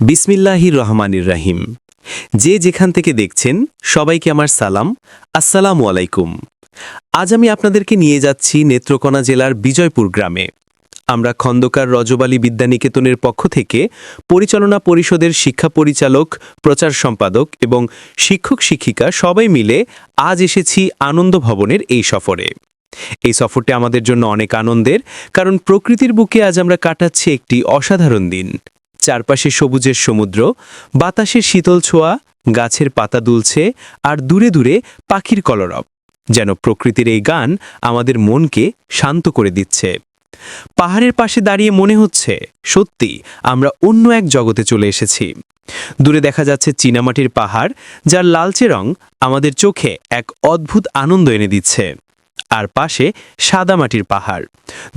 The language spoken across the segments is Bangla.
বিসমিল্লাহির রহমানির রাহিম। যে যেখান থেকে দেখছেন, সবাইকে আমার সালাম। আসসালামু আলাইকুম। আজ আমি আপনাদেরকে নিয়ে যাচ্ছি নেত্রকোনা জেলার বিজয়পুর গ্রামে। আমরা খন্দকার রজবালী বিদ্যানিকেতনের পক্ষ থেকে পরিচালনা পরিষদের শিক্ষা পরিচালক, প্রচার সম্পাদক এবং শিক্ষক শিক্ষিকা সবাই মিলে আজ এসেছি আনন্দ ভবনের এই সফরে। এই সফরটি আমাদের জন্য অনেক আনন্দের, কারণ প্রকৃতির বুকে আজ আমরা কাটাচ্ছি একটি অসাধারণ দিন। চারপাশে সবুজের সমুদ্র, বাতাসের শীতল ছোঁয়া, গাছের পাতা দুলছে আর দূরে দূরে পাখির কলরব, যেন প্রকৃতির এই গান আমাদের মনকে শান্ত করে দিচ্ছে। পাহাড়ের পাশে দাঁড়িয়ে মনে হচ্ছে, সত্যি আমরা অন্য এক জগতে চলে এসেছি। দূরে দেখা যাচ্ছে চীনামাটির পাহাড়, যার লালচে রং আমাদের চোখে এক অদ্ভুত আনন্দ এনে দিচ্ছে। আর পাশে সাদামাটির পাহাড়,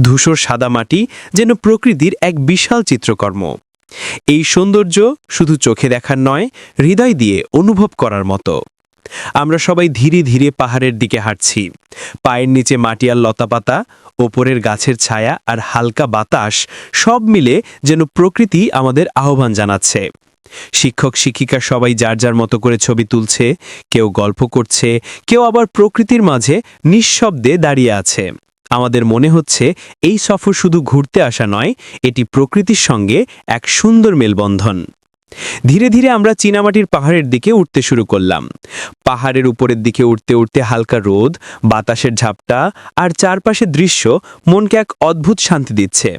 ধূসর সাদামাটি যেন প্রকৃতির এক বিশাল চিত্রকর্ম। এই সৌন্দর্য শুধু চোখে দেখার নয়, হৃদয় দিয়ে অনুভব করার মতো। আমরা সবাই ধীরে ধীরে পাহাড়ের দিকে হাঁটছি। পায়ের নিচে মাটি আর লতাপাতা, ওপরের গাছের ছায়া আর হালকা বাতাস সব মিলে যেন প্রকৃতি আমাদের আহ্বান জানাচ্ছে। শিক্ষক, শিক্ষিকা সবাই যার যার মতো করে ছবি তুলছে, কেউ গল্প করছে, কেউ আবার প্রকৃতির মাঝে নিঃশব্দে দাঁড়িয়ে আছে। আমাদের মনে হচ্ছে এই সফর শুধু ঘুরতে আসা নয়, এটি প্রকৃতির সঙ্গে এক সুন্দর মেলবন্ধন। ধীরে ধীরে আমরা চীনামাটির পাহাড়ের দিকে উঠতে শুরু করলাম। পাহাড়ের উপরের দিকে উঠতে উঠতে হালকা রোদ, বাতাসের ঝাপটা আর চারপাশের দৃশ্য মনকে এক অদ্ভুত শান্তি দিচ্ছে।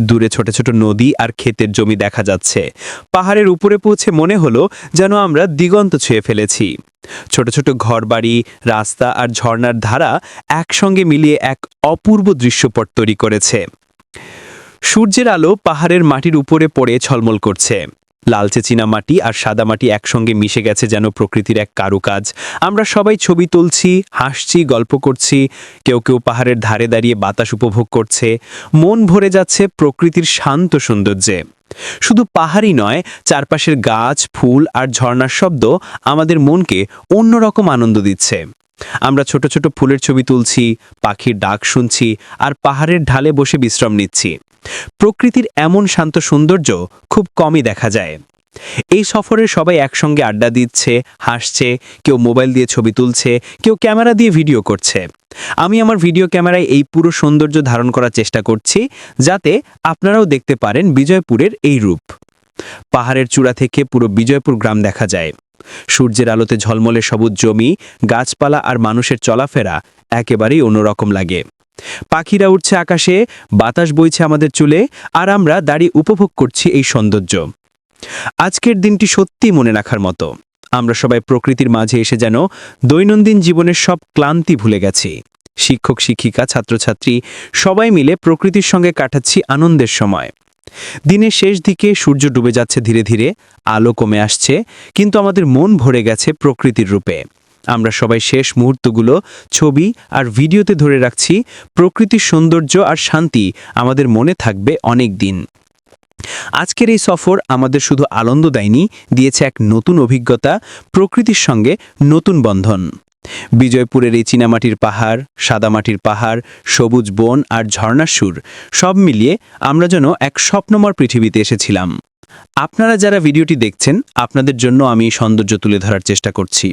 দূরে ছোট ছোট নদী আর ক্ষেতের জমি দেখা যাচ্ছে। পাহাড়ের উপরে পৌঁছে মনে হলো যেন আমরা দিগন্ত ছুঁয়ে ফেলেছি। ছোট ছোট ঘরবাড়ি, রাস্তা আর ঝর্নার ধারা একসঙ্গে মিলিয়ে এক অপূর্ব দৃশ্যপট তৈরি করেছে। সূর্যের আলো পাহাড়ের মাটির উপরে পড়ে ছলমল করছে। লালচে চীনা মাটি আর সাদা মাটি একসঙ্গে মিশে গেছে যেন প্রকৃতির এক কারুকাজ। আমরা সবাই ছবি তুলছি, হাসছি, গল্প করছি, কেউ কেউ পাহাড়ের ধারে দাঁড়িয়ে বাতাস উপভোগ করছে। মন ভরে যাচ্ছে প্রকৃতির শান্ত সৌন্দর্যে। শুধু পাহাড়ই নয়, চারপাশের গাছ, ফুল আর ঝর্ণার শব্দ আমাদের মনকে অন্যরকম আনন্দ দিচ্ছে। আমরা ছোট ছোট ফুলের ছবি তুলছি, পাখির ডাক শুনছি আর পাহাড়ের ঢালে বসে বিশ্রাম নিচ্ছি। প্রকৃতির এমন শান্ত সৌন্দর্য খুব কমই দেখা যায়। এই সফরে সবাই একসঙ্গে আড্ডা দিচ্ছে, হাসছে, কেউ মোবাইল দিয়ে ছবি তুলছে, কেউ ক্যামেরা দিয়ে ভিডিও করছে। আমি আমার ভিডিও ক্যামেরায় এই পুরো সৌন্দর্য ধারণ করার চেষ্টা করছি, যাতে আপনারাও দেখতে পারেন বিজয়পুরের এই রূপ। পাহাড়ের চূড়া থেকে পুরো বিজয়পুর গ্রাম দেখা যায়। সূর্যের আলোতে ঝলমলে সবুজ জমি, গাছপালা আর মানুষের চলাফেরা একেবারেই অন্যরকম লাগে। পাখিরা উঠছে আকাশে, বাতাস বইছে আমাদের চুলে, আর আমরা দাঁড়িয়ে উপভোগ করছি এই সৌন্দর্য। আজকের দিনটি সত্যি মনে রাখার মতো। আমরা সবাই প্রকৃতির মাঝে এসে যেন দৈনন্দিন জীবনের সব ক্লান্তি ভুলে গেছি। শিক্ষক, শিক্ষিকা, ছাত্রছাত্রী, সবাই মিলে প্রকৃতির সঙ্গে কাটাচ্ছি আনন্দের সময়। দিনের শেষ দিকে সূর্য ডুবে যাচ্ছে ধীরে ধীরে, আলো কমে আসছে, কিন্তু আমাদের মন ভরে গেছে প্রকৃতির রূপে। আমরা সবাই শেষ মুহূর্তগুলো ছবি আর ভিডিওতে ধরে রাখছি, প্রকৃতির সৌন্দর্য আর শান্তি আমাদের মনে থাকবে অনেক দিন। আজকের এই সফর আমাদের শুধু আনন্দ দেয়নি, দিয়েছে এক নতুন অভিজ্ঞতা, প্রকৃতির সঙ্গে নতুন বন্ধন। বিজয়পুরের এই চীনামাটির পাহাড়, সাদামাটির পাহাড়, সবুজ বন আর ঝর্ণার সুর, সব মিলিয়ে আমরা যেন এক স্বপ্নময় পৃথিবীতে এসেছিলাম। আপনারা যারা ভিডিওটি দেখছেন, আপনাদের জন্য আমি সৌন্দর্য তুলে ধরার চেষ্টা করছি।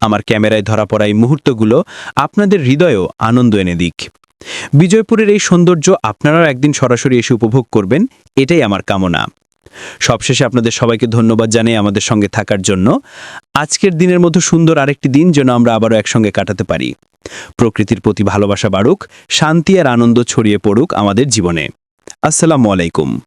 আমার ক্যামেরায় ধরা পড়া এই মুহূর্তগুলো আপনাদের হৃদয়েও আনন্দ এনে দিক। বিজয়পুরের এই সৌন্দর্য আপনারাও একদিন সরাসরি এসে উপভোগ করবেন, এটাই আমার কামনা। সবশেষে আপনাদের সবাইকে ধন্যবাদ জানাই আমাদের সঙ্গে থাকার জন্য। আজকের দিনের মতো সুন্দর আরেকটি দিন যেন আমরা আবারও একসঙ্গে কাটাতে পারি। প্রকৃতির প্রতি ভালোবাসা বাড়ুক, শান্তি আর আনন্দ ছড়িয়ে পড়ুক আমাদের জীবনে। আসসালামু আলাইকুম।